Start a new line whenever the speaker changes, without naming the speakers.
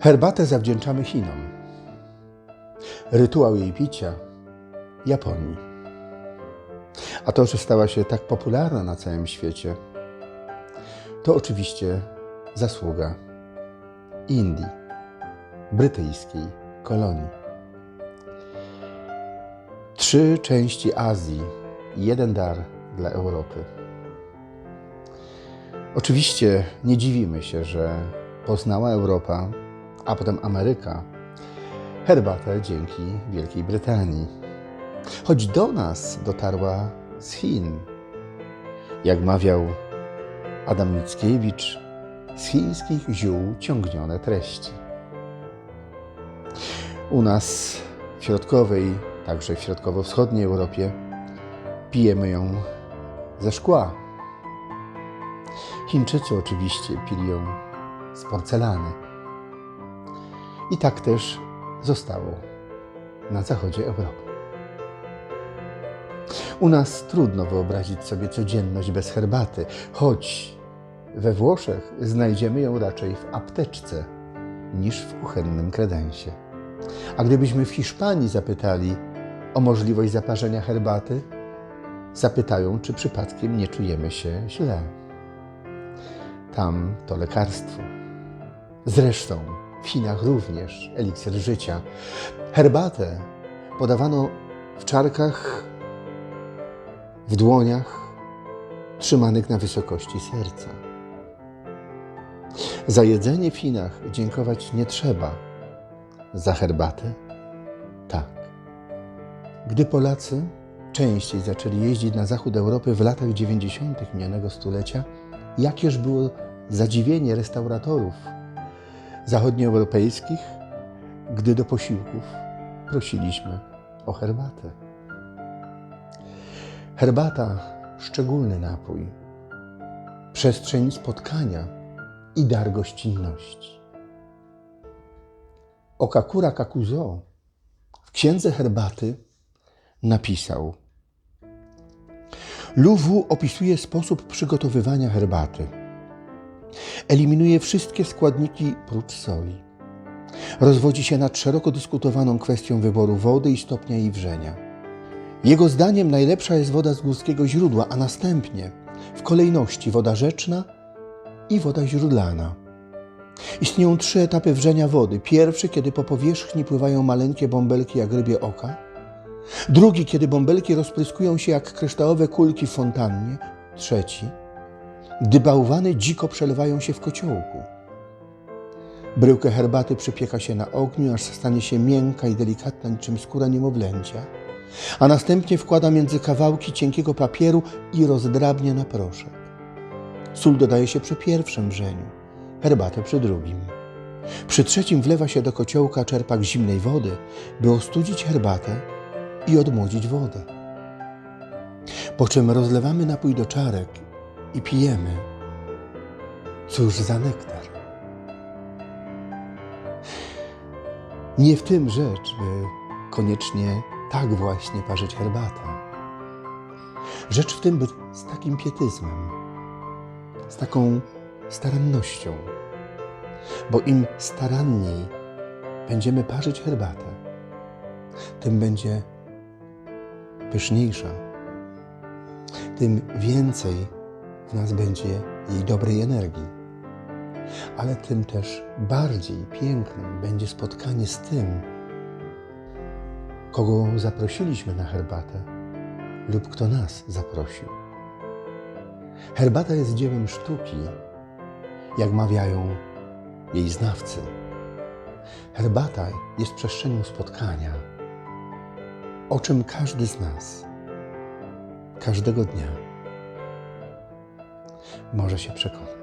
Herbatę zawdzięczamy Chinom. Rytuał jej picia Japonii. A to, że stała się tak popularna na całym świecie, to oczywiście zasługa Indii, brytyjskiej kolonii. Trzy części Azji, jeden dar dla Europy. Oczywiście nie dziwimy się, że poznała Europa, a potem Ameryka, herbatę dzięki Wielkiej Brytanii. Choć do nas dotarła z Chin. Jak mawiał Adam Mickiewicz, z chińskich ziół ciągnione treści. U nas w środkowej, także w środkowo-wschodniej Europie, pijemy ją ze szkła. Chińczycy oczywiście pili ją z porcelany. I tak też zostało na zachodzie Europy. U nas trudno wyobrazić sobie codzienność bez herbaty, choć we Włoszech znajdziemy ją raczej w apteczce niż w kuchennym kredensie. A gdybyśmy w Hiszpanii zapytali o możliwość zaparzenia herbaty, zapytają, czy przypadkiem nie czujemy się źle. Tam to lekarstwo. Zresztą w Chinach również eliksir życia. Herbatę podawano w czarkach, w dłoniach, trzymanych na wysokości serca. Za jedzenie w Chinach dziękować nie trzeba. Za herbatę tak. Gdy Polacy częściej zaczęli jeździć na zachód Europy w latach 90. minionego stulecia, jakież było zadziwienie restauratorów zachodnioeuropejskich, gdy do posiłków prosiliśmy o herbatę. Herbata szczególny napój, przestrzeń spotkania i dar gościnności. Okakura Kakuzo w księdze herbaty napisał: Luwu opisuje sposób przygotowywania herbaty. Eliminuje wszystkie składniki prócz soli. Rozwodzi się nad szeroko dyskutowaną kwestią wyboru wody i stopnia jej wrzenia. Jego zdaniem najlepsza jest woda z górskiego źródła, a następnie w kolejności woda rzeczna i woda źródlana. Istnieją trzy etapy wrzenia wody. Pierwszy, kiedy po powierzchni pływają maleńkie bąbelki jak rybie oka. Drugi, kiedy bąbelki rozpryskują się jak kryształowe kulki w fontannie. Trzeci, gdy bałwany dziko przelewają się w kociołku. Bryłkę herbaty przypieka się na ogniu, aż stanie się miękka i delikatna niczym skóra niemowlęcia, a następnie wkłada między kawałki cienkiego papieru i rozdrabnia na proszek. Sól dodaje się przy pierwszym wrzeniu, herbatę przy drugim. Przy trzecim wlewa się do kociołka czerpak zimnej wody, by ostudzić herbatę i odmłodzić wodę. Po czym rozlewamy napój do czarek i pijemy. Cóż za nektar. Nie w tym rzecz, by koniecznie tak właśnie parzyć herbatę. Rzecz w tym, by z takim pietyzmem, z taką starannością, bo im staranniej będziemy parzyć herbatę, tym będzie pyszniejsza, tym więcej w nas będzie jej dobrej energii. Ale tym też bardziej pięknym będzie spotkanie z tym, kogo zaprosiliśmy na herbatę lub kto nas zaprosił. Herbata jest dziełem sztuki, jak mawiają jej znawcy. Herbata jest przestrzenią spotkania, o czym każdy z nas każdego dnia może się przekonać.